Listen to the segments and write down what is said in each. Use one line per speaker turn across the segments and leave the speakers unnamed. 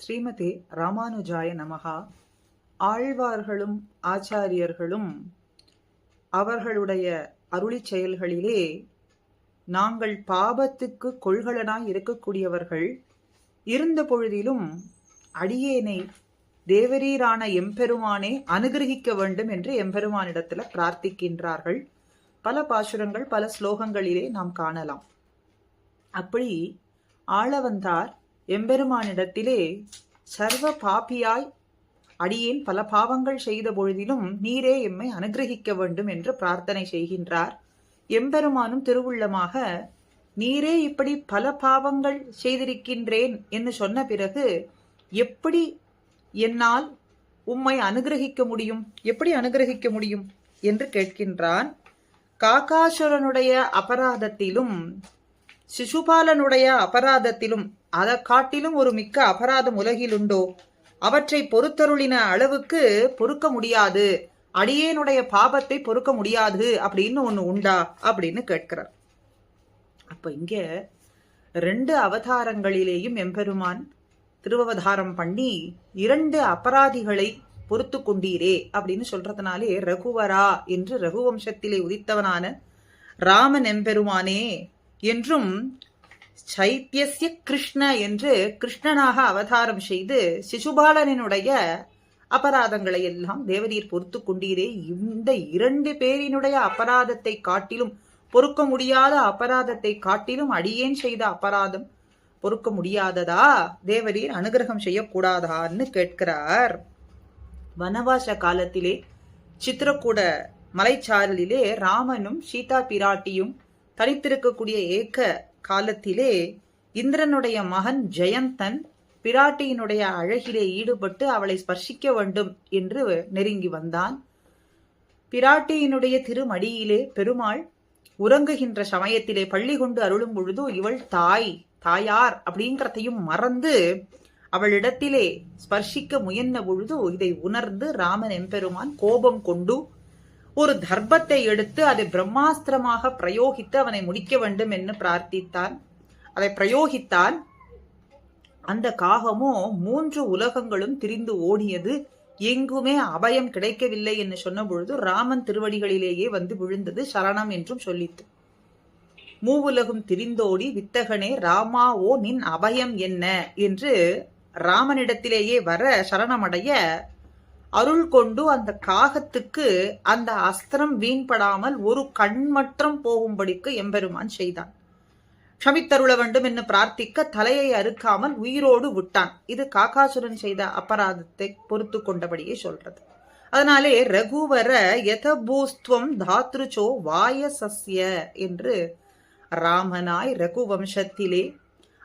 ஸ்ரீமதி ராமானுஜாய நமகா ஆழ்வார்களும் ஆச்சாரியர்களும் அவர்களுடைய அருளி செயல்களிலே நாங்கள் பாபத்துக்கு கொள்கலனாய் இருக்கக்கூடியவர்கள். இருந்த பொழுதிலும் அடியேனை தேவரீரான எம்பெருமானே அனுகிரகிக்க வேண்டும் என்று எம்பெருமானிடத்துல பிரார்த்திக்கின்றார்கள். பல பாசுரங்கள் பல ஸ்லோகங்களிலே நாம் காணலாம். அப்படி ஆளவந்தார் எம்பெருமானிடத்திலே சர்வ பாபியாய் அடியேன் பல பாவங்கள் செய்த பொழுதிலும் நீரே எம்மை அனுகிரகிக்க வேண்டும் என்று பிரார்த்தனை செய்கின்றார். எம்பெருமானும் திருவுள்ளமாக நீரே இப்படி பல பாவங்கள் செய்திருக்கின்றேன் என்று சொன்ன பிறகு எப்படி என்னால் உம்மை அனுகிரகிக்க முடியும்? எப்படி அனுகிரகிக்க முடியும்? என்று கேட்கின்றான். காகாசுரனுடைய அபராதத்திலும் சிசுபாலனுடைய அபராதத்திலும் அதை காட்டிலும் ஒரு மிக்க அபராதம் உலகில் உண்டோ அவற்றை பொறுத்தருளின அளவுக்கு பொறுக்க முடியாது. அடியேனுடைய பாபத்தை பொறுக்க முடியாது அப்படின்னு ஒண்ணு உண்டா? அப்படின்னு கேட்கிறார். அப்ப இங்க ரெண்டு அவதாரங்களிலேயும் எம்பெருமான் திருவவதாரம் பண்ணி இரண்டு அபராதிகளை பொறுத்து கொண்டீரே அப்படின்னு சொல்றதுனாலே ரகுவரா என்று ரகுவம்சத்திலே உதித்தவனான ராமன் எம்பெருமானே என்றும் சைத்தியசிய கிருஷ்ண என்று கிருஷ்ணனாக அவதாரம் செய்து சிசுபாலனினுடைய அபராதங்களை எல்லாம் தேவதீர் பொறுத்து கொண்டீரே. இந்த இரண்டு பேரினுடைய அபராதத்தை காட்டிலும் பொறுக்க முடியாத அபராதத்தை காட்டிலும் அடியேன் செய்த அபராதம் பொறுக்க முடியாததா? தேவரீர் அனுகிரகம் செய்யக்கூடாதான்னு கேட்கிறார். வனவாச காலத்திலே சித்திரக்கூட மலைச்சாரலிலே ராமனும் சீதா பிராட்டியும் தனித்திருக்கக்கூடிய ஏக்க காலத்திலே இந்திரனுடைய மகன் ஜெயந்தன் பிராட்டியினுடைய அழகிலே ஈடுபட்டு அவளை ஸ்பர்சிக்க வேண்டும் என்று நெருங்கி வந்தான். பிராட்டியினுடைய திருமடியிலே பெருமாள் உறங்குகின்ற சமயத்திலே பள்ளி கொண்டு அருளும் பொழுது இவள் தாய் தாயார் அப்படிங்கிறதையும் மறந்து அவளிடத்திலே ஸ்பர்ஷிக்க முயன்ற பொழுது இதை உணர்ந்து ராமன் எம்பெருமான் கோபம் கொண்டு ஒரு தர்ப்பத்தை எடுத்து அதை பிரம்மாஸ்திரமாக பிரயோகித்து அவனை முடிக்க வேண்டும் என்று பிரார்த்தித்தான். அதை பிரயோகித்தான் அந்த காகமோ மூன்று உலகங்களும் திரிந்து ஓடியது. எங்குமே அபயம் கிடைக்கவில்லை என்று சொன்ன பொழுது ராமன் திருவடிகளிலேயே வந்து விழுந்தது சரணம் என்றும் சொல்லித்து மூவுலகும் திரிந்தோடி வித்தகனே ராமா ஓ நின் அபயம் என்ன? என்று ராமனிடத்திலேயே வர சரணமடைய அருள் கொண்டு அந்த காகத்துக்கு அந்த அஸ்திரம் வீண்படாமல் ஒரு கண் மட்டும் போகும்படிக்கு எம்பெருமான் செய்தான். க்ஷமித்தருள வேண்டும் என்று பிரார்த்திக்க தலையை அறுக்காமல் உயிரோடு விட்டான். இது காக்காசுரன் செய்த அபராதத்தை பொறுத்து கொண்டபடியே சொல்றது. அதனாலே ரகுவர யதபூஸ்துவம் தாத்ருச்சோ வாய சஸ்ய என்று ராமனாய் ரகு வம்சத்திலே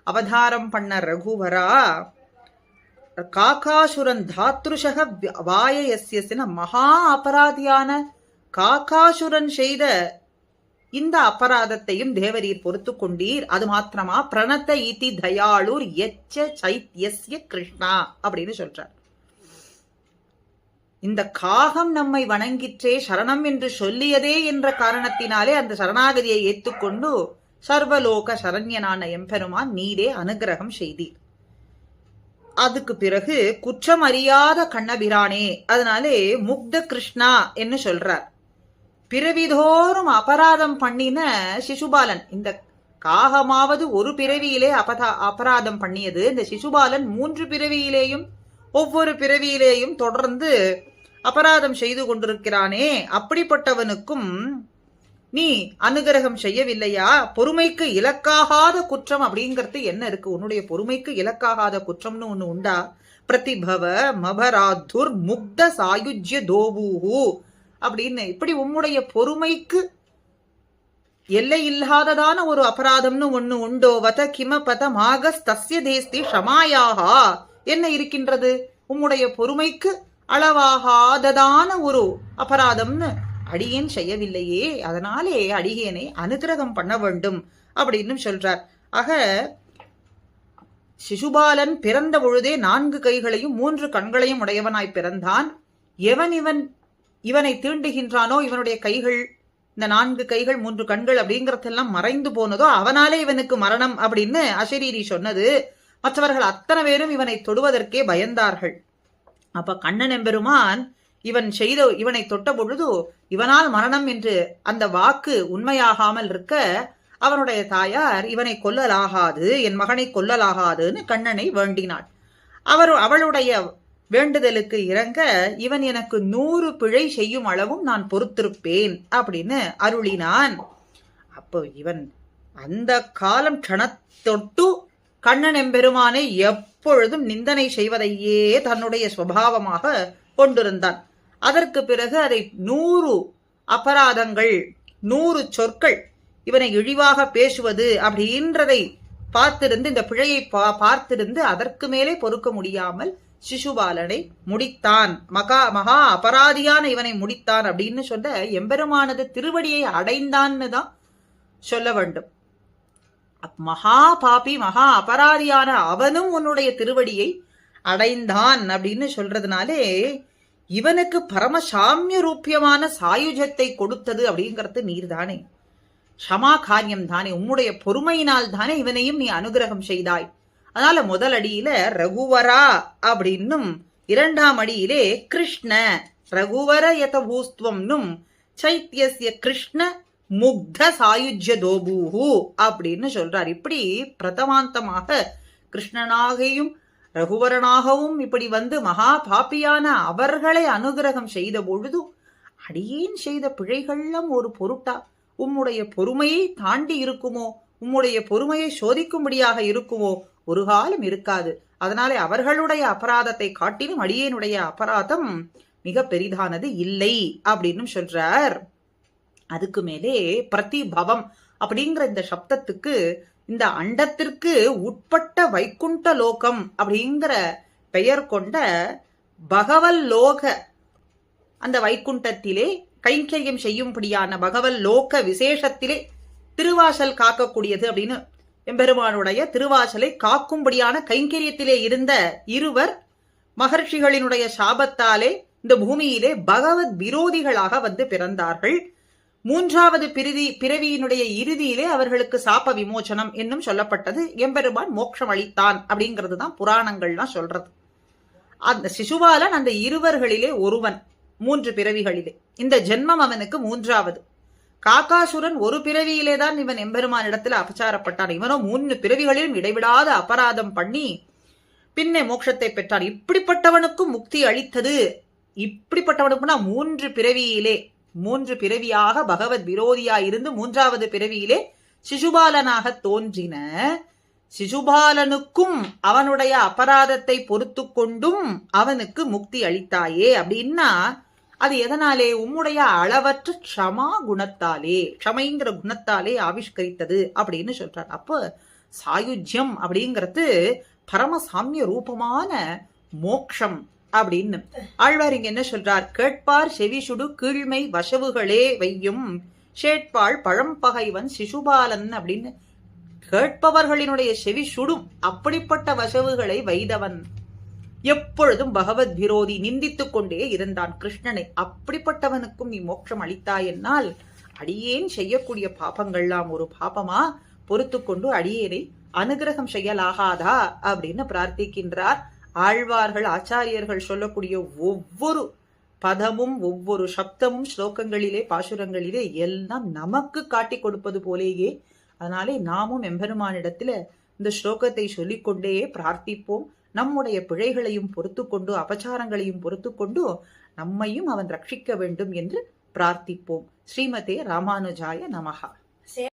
அவதாரம் பண்ண ரகுவரா காக்காசுரன் தாத்ருஷக வாயயசியசின மகா அபராதியான காக்காசுரன் செய்த இந்த அபராதத்தையும் தேவரீர் பொறுத்து கொண்டீர். அது மாத்திரமா? பிரணத்த இதி தயாளூர் எச்ச சைத்யஸ்ய கிருஷ்ணா அப்படின்னு சொல்றார். இந்த காகம் நம்மை வணங்கிற்றே சரணம் என்று சொல்லியதே என்ற காரணத்தினாலே அந்த சரணாகதியை ஏற்றுக்கொண்டு சர்வலோக சரண்யனான எம்பெருமான் நீரே அனுகிரகம் செய்தீர். அதுக்கு பிறகு குற்றம் அறியாத கண்ணபிரானே அதனாலே முக்த கிருஷ்ணா என்று சொல்றார். பிறவிதோறும் அபராதம் பண்ணின சிசுபாலன் இந்த காகமாவது ஒரு பிறவியிலே அபதா அபராதம் பண்ணியது இந்த சிசுபாலன் மூன்று பிறவியிலேயும் ஒவ்வொரு பிறவியிலேயும் தொடர்ந்து அபராதம் செய்து கொண்டிருக்கிறானே அப்படிப்பட்டவனுக்கும் நீ அனுகிரகம் செய்யவில்லையா? பொறுமைக்கு இலக்காகாத குற்றம் அப்படிங்கிறது என்ன இருக்கு? உன்னுடைய பொறுமைக்கு இலக்காகாத குற்றம்னு ஒண்ணு உண்டா? பிரதிபவ மபராதுர் முக்த சாயுஜ்ய தோபூஹு. அப்படின்னு இப்படி உம்முடைய பொறுமைக்கு எல்லை இல்லாததான ஒரு அபராதம்னு ஒண்ணு உண்டோ? வத கிம பத மாகஸ் தஸ்ய தேஸ்தி ஷமாயாகா என்ன இருக்கின்றது? உம்முடைய பொறுமைக்கு அளவாகாததான ஒரு அபராதம்னு அடியேன் செய்யவில்லையே அதனாலே அடியேனை அனுகிரகம் பண்ண வேண்டும் அப்படின்னு சொல்றார். ஆக சிசுபாலன் பிறந்த பொழுதே நான்கு கைகளையும் மூன்று கண்களையும் உடையவனாய் பிறந்தான். எவன் இவன் இவனை தீண்டுகின்றானோ இவனுடைய கைகள் இந்த நான்கு கைகள் மூன்று கண்கள் அப்படிங்கறதெல்லாம் மறைந்து போனதோ அவனாலே இவனுக்கு மரணம் அப்படின்னு அசரீரி சொன்னது. மற்றவர்கள் அத்தனை பேரும் இவனை தொடுவதற்கே பயந்தார்கள். அப்ப கண்ணன் எம்பெருமான் இவன் செய்த இவனை தொட்ட பொழுது இவனால் மரணம் என்று அந்த வாக்கு உண்மையாகாமல் இருக்க அவனுடைய தாயார் இவனை கொல்லலாகாது என் மகனை கொல்லலாகாதுன்னு கண்ணனை வேண்டினாள். அவர் அவளுடைய வேண்டுதலுக்கு இறங்க இவன் எனக்கு நூறு பிழை செய்யும் அளவும் நான் பொறுத்திருப்பேன் அப்படின்னு அருளினான். அப்போ இவன் அந்த காலம் க்ஷணத்தொட்டு கண்ணன் எம்பெருமானை எப்பொழுதும் நிந்தனை செய்வதையே தன்னுடைய சுவாவமாக கொண்டிருந்தான். அதற்கு பிறகு அதை நூறு அபராதங்கள் நூறு சொற்கள் இவனை இழிவாக பேசுவது அப்படின்றதை பார்த்திருந்து இந்த பிழையை பா- பார்த்திருந்து அதற்கு மேலே பொறுக்க முடியாமல் சிசுபாலனை முடித்தான். மகா மகா அபராதியான இவனை முடித்தான் அப்படின்னு சொல்ல எம்பெருமானது திருவடியை அடைந்தான்னு தான் சொல்ல வேண்டும். மகா பாபி மகா அபராதியான அவனும் உன்னுடைய திருவடியை அடைந்தான் அப்படின்னு சொல்றதுனாலே இவனுக்கு பரமசாமிய ரூபியமான சாயுஜத்தை கொடுத்தது அப்படிங்கிறது நீர்தானே. ஷமா காரியம் தானே. உம்முடைய பொறுமையினால் தானே இவனையும் நீ அனுகிரகம் செய்தாய். அதனால முதல் அடியில ரகுவரா அப்படின்னும் இரண்டாம் அடியிலே கிருஷ்ண ரகுவர யத பூஸ்துவம்னும் சைத்தியசிய கிருஷ்ண முக்த சாயுஜ்ய தோபூஹு அப்படின்னு சொல்றார். இப்படி பிரதமாந்தமாக கிருஷ்ணனாகையும் ரகுவரனாகவும் இப்படி வந்து மகா பாப்பியான அவர்களை அனுகிரகம் செய்த பொழுது அடியேன் செய்த பிழைகள்லாம் ஒரு பொருட்டா? உம்முடைய பொறுமையை தாண்டி இருக்குமோ? உம்முடைய பொறுமையை சோதிக்கும்படியாக இருக்குமோ? ஒரு காலம் இருக்காது. அதனாலே அவர்களுடைய அபராதத்தை காட்டிலும் அடியேனுடைய அபராதம் மிக பெரிதானது இல்லை அப்படின்னு சொல்றார். அதுக்கு மேலே பிரதிபவம் அப்படிங்கிற இந்த சப்தத்துக்கு இந்த அண்டத்திற்கு உட்பட்ட வைக்குண்ட லோகம் அப்படிங்கிற பெயர் கொண்ட பகவல் லோக அந்த வைகுண்டத்திலே கைங்கரியம் செய்யும்படியான பகவல் லோக விசேஷத்திலே திருவாசல் காக்கக்கூடியது அப்படின்னு எம்பெருமானுடைய திருவாசலை காக்கும்படியான கைங்கரியத்திலே இருந்த இருவர் மகர்ஷிகளினுடைய சாபத்தாலே இந்த பூமியிலே பகவத் விரோதிகளாக வந்து பிறந்தார்கள். மூன்றாவது பிரிதி பிறவியினுடைய இறுதியிலே அவர்களுக்கு சாப விமோச்சனம் என்னும் சொல்லப்பட்டது. எம்பெருமான் மோட்சம் அளித்தான் அப்படிங்கிறது தான் புராணங்கள்லாம் சொல்றது. அந்த சிசுபாலன் அந்த இருவர்களிலே ஒருவன் மூன்று பிறவிகளிலே. இந்த ஜென்மம் அவனுக்கு மூன்றாவது. காக்காசுரன் ஒரு பிறவியிலே தான் இவன் எம்பெருமான் அபச்சாரப்பட்டான். இவனோ மூன்று பிறவிகளிலும் இடைவிடாத அபராதம் பண்ணி பின்னே மோட்சத்தை பெற்றான். இப்படிப்பட்டவனுக்கும் முக்தி அளித்தது. இப்படிப்பட்டவனுக்குனா மூன்று பிறவியிலே மூன்று பிறவியாக பகவத் விரோதியா இருந்து மூன்றாவது பிறவியிலே சிசுபாலனாக தோன்றின. சிசுபாலனுக்கும் அவனுடைய அபராதத்தை பொறுத்து கொண்டும் அவனுக்கு முக்தி அளித்தாயே. அப்படின்னா அது எதனாலே? உம்முடைய அளவற்ற க்ஷமா குணத்தாலே க்ஷமைங்கிற குணத்தாலே ஆவிஷ்கரித்தது அப்படின்னு சொல்றார். அப்போ சாயுஜ்யம் அப்படிங்கிறது பரம சாமிய ரூபமான மோக்ஷம். அப்படின்னு ஆழ்வார் இங்க என்ன சொல்றார்? கேட்பார் செவிசுடு கீழ்மை வசவுகளே வையும். ஷேட்பாள் பழம்பகைவன் சிசுபாலன் அப்படின்னு கேட்பவர்களினுடைய செவி சுடும் அப்படிப்பட்ட வசவுகளை வைதவன் எப்பொழுதும் பகவத் விரோதி நிந்தித்துக் கொண்டே இருந்தான் கிருஷ்ணனை. அப்படிப்பட்டவனுக்கும் நீ மோட்சம் அளித்தாய் என்னால் அடியேன் செய்யக்கூடிய பாபங்கள்லாம் ஒரு பாபமா? பொறுத்து கொண்டு அடியேனை அனுகிரகம் செய்யலாகாதா? அப்படின்னு பிரார்த்திக்கின்றார். ஆழ்வார்கள் ஆச்சாரியர்கள் சொல்லக்கூடிய ஒவ்வொரு பதமும் ஒவ்வொரு சப்தமும் ஸ்லோகங்களிலே பாசுரங்களிலே எல்லாம் நமக்கு காட்டி கொடுப்பது போலேயே அதனாலே நாமும் எம்பெருமானிடத்துல இந்த ஸ்லோகத்தை சொல்லிக்கொண்டே பிரார்த்திப்போம். நம்முடைய பிழைகளையும் பொறுத்து கொண்டு அபச்சாரங்களையும் பொறுத்து கொண்டு நம்மையும் அவன் ரட்சிக்க வேண்டும் என்று பிரார்த்திப்போம். ஸ்ரீமதே ராமானுஜாய நமகா